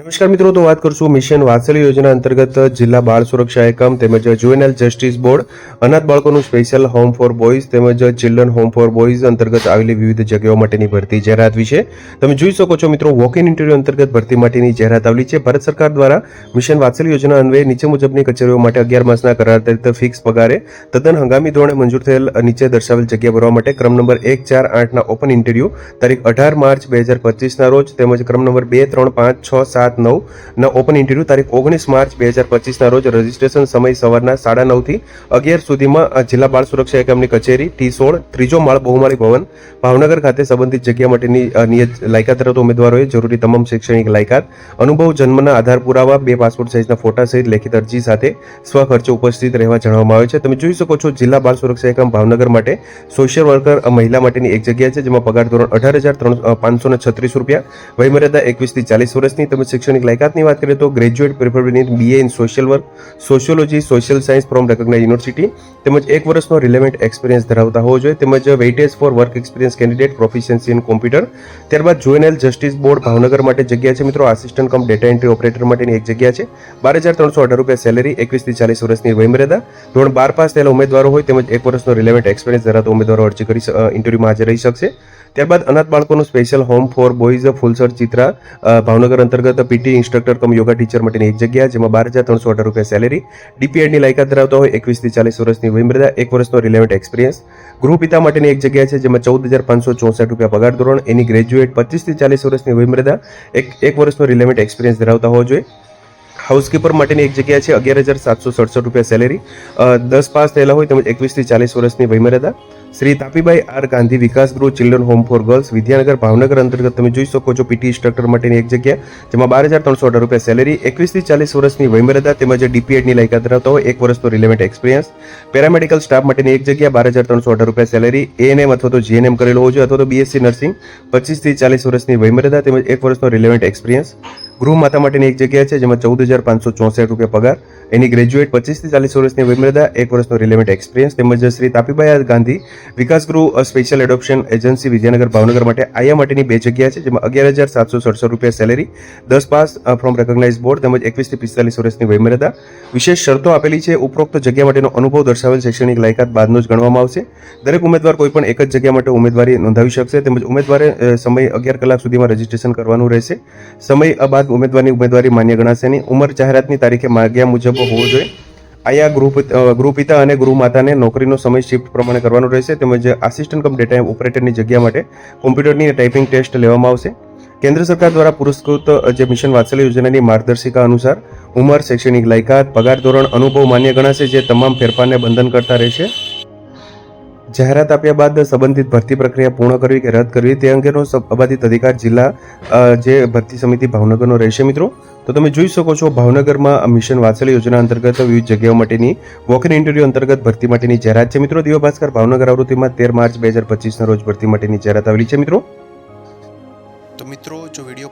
નમસ્કાર મિત્રો, તો વાત કરશું મિશન વાત્સલ્ય યોજના અંતર્ગત જિલ્લા બાળ સુરક્ષા એકમ તેમજ જુએનએલ જસ્ટિસ બોર્ડ. અનાથ બાળકોનું સ્પેશિયલ હોમ ફોર બોયઝ તેમજ ચિલ્ડ્રન હોમ ફોર બોયઝ અંતર્ગત આવેલી વિવિધ જગ્યાઓ માટેની ભરતી જાહેરાત વિશે. તમે જોઈ શકો છો મિત્રો વોક ઇન ઇન્ટરવ્યુ અંતર્ગત ભરતી માટેની જાહેરાત આવેલી છે. ભારત સરકાર દ્વારા મિશન વાત્સલ્ય યોજના અન્વયે નીચે મુજબની કચેરીઓ માટે અગિયાર માસના કરાર તરીકે ફિક્સ પગારે તદ્દન હંગામી ધોરણે મંજૂર થયેલ નીચે દર્શાવેલ જગ્યા ભરવા માટે ક્રમ નંબર એક, ચાર, આઠના ઓપન ઇન્ટરવ્યુ તારીખ અઢાર માર્ચ બે હજાર પચીસના રોજ તેમજ ક્રમ નંબર બે, ત્રણ, પાંચ, છ, સાત નવ ના ઓપન ઇન્ટરવ્યુ તારીખ ઓગણીસ માર્ચ બે હજાર પચીસના રોજ રજીસ્ટ્રેશન સમય સવારના સાડા નવથી અગિયાર સુધીમાં જિલ્લા બાળ સુરક્ષા એકમની કચેરી, ટી સોળ, ત્રીજો માળ બહુમાળી ભવન, ભાવનગર ખાતે સંબંધિત જગ્યા માટેની નિયત, લાયકાત ધરાવતા ઉમેદવારોએ જરૂરી તમામ શૈક્ષણિક લાયકાત, અનુભવ, જન્મના આધાર પુરાવા, બે પાસપોર્ટ સાઇઝના ફોટા સહિત લેખિત અરજી સાથે સ્વખર્ચે ઉપસ્થિત રહેવા જણાવવામાં આવે છે. તમે જોઈ શકો છો જિલ્લા બાળ સુરક્ષા એકમ ભાવનગર માટે સોશિયલ વર્કર મહિલા માટેની એક જગ્યા છે જેમાં પગાર ધોરણ અઢાર હજાર ત્રણ પાંચસો છત્રીસ રૂપિયા, વયમર્યાદા એકવીસથી ચાલીસ વર્ષની તેમજ શૈક્ષણિક લાયકાતની વાત કરીએ તો graduate preferably BA in social work sociology social science from recognise university તેમજ એક વર્ષનો રિલેવન્ટ એક્સપિરિયન્સ ધરાવતા હોવો જોઈએ. તેમજ weightage for work experience candidate proficiency in computer ત્યારબાદ જોઈનેલ જસ્ટિસ બોર્ડ ભાવનગર માટે જગ્યા છે. મિત્રો assistant cum data entry operator માટેની એક જગ્યા છે. બાર હજાર ત્રણસો અઢાર રૂપિયા સેલેરી એકવીસથી ચાલીસ વર્ષની વયમર્યાદા ધોરણ બાર પાસ થયેલા ઉમેદવારો હોય તેમજ એક વર્ષનો રિલેવન્ટ એક્સપિરિયન્સ ધરાવતા ઉમેદવારો અરજી કરી ઇન્ટરવ્યુમાં હાજર રહી શકશે. ત્યારબાદ અનાથ બાળકોનું special home for boys Fulsar Chitra Bhavnagar અંતર્ગત PT instructor cum yoga teacher માટેની એક જગ્યા જેમાં બાર હજાર ત્રણસો અઢાર રૂપિયા સેલેરી ડીપીએડની લાયકાત ધરાવતા હોય એકવીસથી ચાલીસ વર્ષની વયમર્યાદા એક વર્ષનો રિલેવન્ટ એક્સપિરિયન્સ ગૃહપિતા માટેની એક જગ્યા છે, જેમાં ચૌદ હજાર પાંચસો ચોસઠ રૂપિયા પગાર ધોરણ, એની ગ્રેજ્યુએટ પચીસથી ચાલીસ વર્ષની વયમર્યાદા એક એક વર્ષનો રિલેવન્ટ એક્સપિરિયન્સ ધરાવતા હોવો જોઈએ. હાઉસકીપર માટેની એક જગ્યા છે, અગિયાર હજાર સાતસો સડસઠ રૂપિયા સેલેરી દસ પાસ થયેલા હોય તેમજ એકવીસથી ચાલીસ વર્ષની વયમર્યાદા Shri Tapibai R Gandhi Vikas Gruh children home for girls Vidyanagar Bhavnagar અંતર્ગત તમે જોઈ શકો છો પીટી ઇન્સ્ટ્રક્ટર માટેની એક જગ્યા, જેમાં બાર હજાર ત્રણસો અઢાર રૂપિયા સેલેરી એકવીસથી ચાલીસ વર્ષની વયમર્યાદા તેમજ ડીપીએડની લાયકાત ધરાવતા હોય, એક વર્ષનો રિલેવન્ટ એક્સપિરિયન્સ પેરામેડિકલ સ્ટાફ માટેની એક જગ્યા, બાર હજાર ત્રણસો અઢાર રૂપિયા સેલેરી એએનએમ અથવા તો જીએનએમ કરેલો હોવો જોઈએ અથવા તો બીએસસી નર્સિંગ પચીસથી ચાલીસ વર્ષની વયમર્યાદા તેમજ એક વર્ષનો રિલેવન્ટ એક્સપિરિયન્સ ગૃહ માતા માટેની એક જગ્યા છે જેમાં ચૌદ હજાર પાંચસો ચોસઠ રૂપિયા પગાર. એની ગ્રેજ્યુએટ પચીસથી ચાલીસ વર્ષની વયમર્યાદા એક વર્ષનો રિલેવન્ટ એક્સપિરિયન્સ તેમજ Shri Tapibai Gandhi Vikas Gruh special adoption agency Vidyanagar Bhavnagar માટે આયા માટેની બે જગ્યા છે જેમાં અગિયાર હજાર સાતસો સડસઠ રૂપિયા સેલેરી, દસ પાસ ફ્રોમ રેકોગ્નાઇઝ બોર્ડ તેમજ એકવીસથી પિસ્તાલીસ વર્ષની વયમર્યાદા વિશેષ શરતો આપેલી છે. ઉપરોક્ત જગ્યા માટેનો અનુભવ દર્શાવેલ શૈક્ષણિક લાયકાત બાદનો જ ગણવામાં આવશે. દરેક ઉમેદવાર કોઈ પણ એક જ જગ્યા માટે ઉમેદવારી નોંધાવી શકશે તેમજ ઉમેદવારે સમય અગિયાર કલાક સુધીમાં રજીસ્ટ્રેશન કરવાનું રહેશે. સમય બાદ ઉમેદવારની ઉમેદવારી માન્ય ગણાશે નહીં. ઉંમર જાહેરાતની તારીખે માગ્યા મુજબ હોવો જોઈએ. આયા ગૃહ ગૃહપિતા અને ગૃહમાતાને નોકરીનો સમય શિફ્ટ પ્રમાણે કરવાનો રહેશે. તેમજ આસિસ્ટન્ટ કમ ડેટા ઓપરેટરની જગ્યા માટે કોમ્પ્યુટરની ટાઈપિંગ ટેસ્ટ લેવામાં આવશે. કેન્દ્ર સરકાર દ્વારા પુરસ્કૃત જે મિશન વાત્સલ્ય યોજનાની માર્ગદર્શિકા અનુસાર ઉંમર, શૈક્ષણિક લાયકાત, પગાર ધોરણ અનુભવ માન્ય ગણાશે, જે તમામ ફેરફારને બંધન કરતા રહેશે. જાહેરાત આપ્યા બાદ સંબંધિત ભરતી પ્રક્રિયા પૂર્ણ કરવી કે રદ કરવી તે અંગેનો અબાધિત અધિકાર જિલ્લા જે ભરતી સમિતિ ભાવનગરનો રહેશે મિત્રો. તો તમે જોઈ શકો છો ભાવનગરમાં મિશન વાત્સલ્ય યોજના અંતર્ગત વિવિધ જગ્યાઓ માટેની વોકિન ઇન્ટરવ્યુ અંતર્ગત ભરતી માટેની જાહેરાત છે મિત્રો. દિવ્ય ભાસ્કર ભાવનગર આવૃત્તિમાં તેર માર્ચ બે હજાર પચીસના રોજ ભરતી માટેની જાહેરાત આવેલી છે મિત્રો. તો મિત્રો